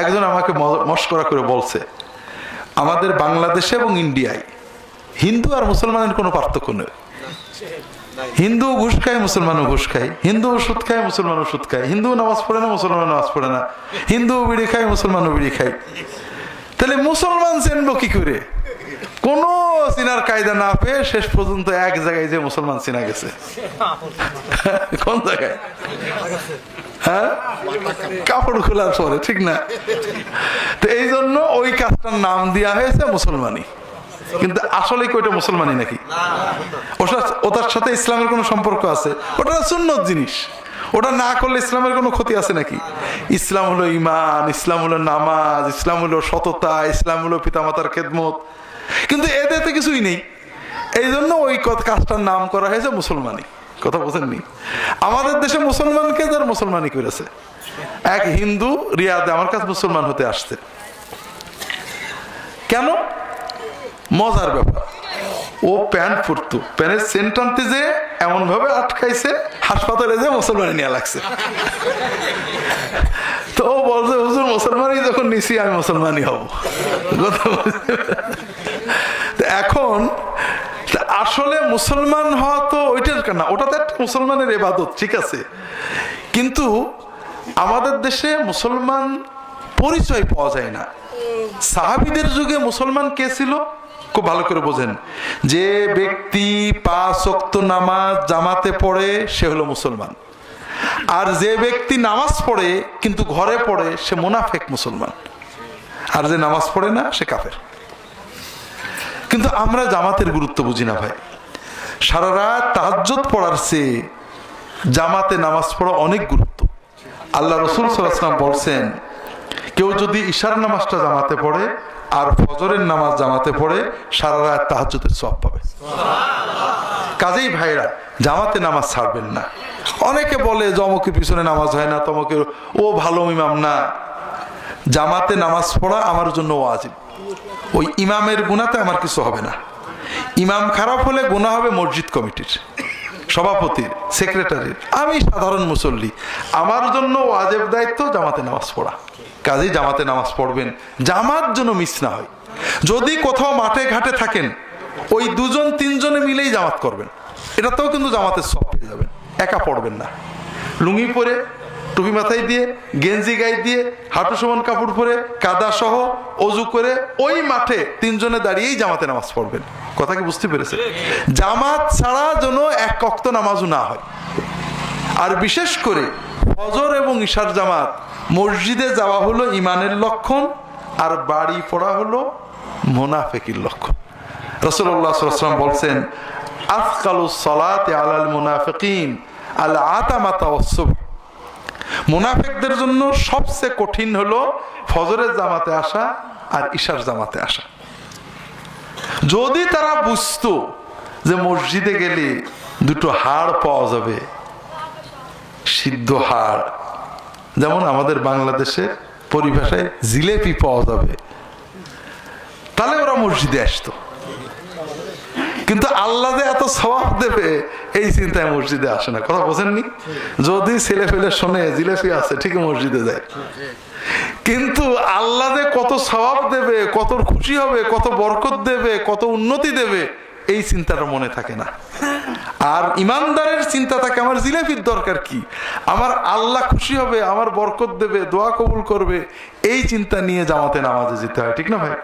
একজন আমাকে মস্করা করে বলছে, আমাদের বাংলাদেশে এবং ইন্ডিয়ায় হিন্দু আর মুসলমানের কোনো পার্থক্য নেই। হিন্দু ঘুষ খায়, মুসলমানও ঘুষ খায়। হিন্দু সুদ খায়, মুসলমানও সুদ খায়। হিন্দু নামাজ পড়ে না মুসলমান নামাজ পড়ে না। হিন্দু বিড়ি খায়, মুসলমানও বিড়ি খায়। তাহলে মুসলমান চেনবো কি করে? কোন চিনার কায়দা না পেয়ে শেষ পর্যন্ত এক জায়গায় যে মুসলমান চিনা গেছে। কোন জায়গায়? হ্যাঁ? কাপড় খোলার পরে, ঠিক না? তো এই জন্য ওই কাজটার নাম দেওয়া হয়েছে মুসলমানি। কিন্তু আসলে কি ওইটা মুসলমানি নাকি? ওটা ওটার সাথে ইসলামের কোনো সম্পর্ক আছে? ওটা সুন্নত জিনিস। ওটা না করলে ইসলামের কোনো ক্ষতি আছে নাকি? ইসলাম হলো ইমান ইসলাম হলো নামাজ, ইসলাম হলো সততা, ইসলাম হলো পিতামাতার খেদমত। কিন্তু এতে তো কিছুই নেই। এই জন্য ওই কাজটার নাম করা হয়েছে মুসলমানি। কথা বোঝেননি আমাদের দেশে মুসলমানকে যার মুসলমানি করেছে, এক হিন্দু রিয়াদে আমার কাছে মুসলমান হতে আসছে। কেন? মজার ব্যাপার। ও প্যান্ট পরতো প্যান্টের সেন্ট আনতে যে এমন ভাবে আটকাইছে, হাসপাতালে যে মুসলমানি নিয়ে লাগছে। তো ও বলছে, হুজুর, মুসলমানই যখন নিছি, আমি মুসলমানই হব। এখন আসলে মুসলমান হওয়া তো ওইটার না ওটা তো একটা মুসলমানের এবাদত ঠিক আছে? কিন্তু আমাদের দেশে মুসলমান পরিচয় পাওয়া যায় না। সাহাবিদের যুগে মুসলমান কে ছিল? খুব ভালো করে বোঝেন। যে ব্যক্তি পাঁচ অক্ত নামাজ জামাতে পড়ে, সে হলো মুসলমান। আর যে ব্যক্তি নামাজ পড়ে, কিন্তু ঘরে পড়ে, সে মোনাফেক মুসলমান। আর যে নামাজ পড়ে না, সে কাফের। কিন্তু আমরা জামাতের গুরুত্ব বুঝি না ভাই। সারা রাত তাহাজ্জুদ পড়ার চেয়ে জামাতে নামাজ পড়া অনেক গুরুত্ব। আল্লাহ রসুল সাল্লাম বলছেন কেউ যদি ঈশার নামাজটা জামাতে পড়ে আর ফজরের নামাজ জামাতে পড়ে সারা রাত তাহাজ্জুদের সব পাবে। কাজেই ভাইরা জামাতে নামাজ ছাড়বেন না। অনেকে বলে যে অমুকের পিছনে নামাজ হয় না তমকের ও ভালো ইমাম না। জামাতে নামাজ পড়া আমার জন্য ওয়াজিব। ওই ইমামের গুণাতে আমার কিছু হবে না। ইমাম খারাপ হলে গুণা হবে মসজিদ কমিটির সভাপতির সেক্রেটারির আমি সাধারণ মুসল্লি। আমার জন্য ওয়াজেব দায়িত্ব জামাতে নামাজ পড়া। কাজেই জামাতে নামাজ পড়বেন, জামাত যেন মিস না হয়। যদি কোথাও মাঠে ঘাটে থাকেন, ওই দুজন, তিনজনে মিলেই জামাত করবেন। এটাতেও কিন্তু জামাতের সব পেয়ে যাবেন। একা পড়বেন না। লুঙ্গি পরে টুপি মাথায় দিয়ে, গেঞ্জি গায়ে দিয়ে, হাঁটু সমান কাপড় পরে, কাদা সহ অজু করে ওই মাঠে তিনজনে দাঁড়িয়েই জামাতে নামাজ পড়বেন। কথা কি বুঝতে পেরেছে জামাত ছাড়া যেন এক কক্ত নামাজও না হয়। আর বিশেষ করে ফজর এবং ঈশার জামাত, মসজিদে যাওয়া হলো ইমানের লক্ষণ, আর বাড়ি পড়া হলো মোনাফেকির লক্ষণ। রসুল্লাহ সাল্লাম বলছেন আফকালু সলাতে আলাল মুনাফিকিন, আল আতামাতা মুনাফেকদের জন্য সবচেয়ে কঠিন হলো ফজরের জামাতে আসা আর ঈশার জামাতে আসা। যদি তারা বুঝতো যে মসজিদে গেলে দুটো হাড় পাওয়া যাবে, সিদ্ধ হাড়, যেমন আমাদের বাংলাদেশে পরিভাষায় জিলেপি পাওয়া যাবে, তাহলে ওরা মসজিদে আসতো। কিন্তু আল্লাহ এত স্বভাব দেবে, এই চিন্তায় মসজিদে আসে না। কথা বোঝেননি? যদি ছেলে ফেলে শোনে, জিলেপি আছে ঠিক মসজিদে যায়। কিন্তু আল্লাহ কত স্বভাব দেবে, কত খুশি হবে, কত বরকত দেবে, কত উন্নতি দেবে, এই চিন্তাটা মনে থাকে না। আর ইমানদারের চিন্তা থাকে, আমার জিলেপির দরকার কি? আমার আল্লাহ খুশি হবে, আমার বরকত দেবে, দোয়া কবুল করবে, এই চিন্তা নিয়ে জামাতে নামাজে যেতে হয়, ঠিক না ভাই?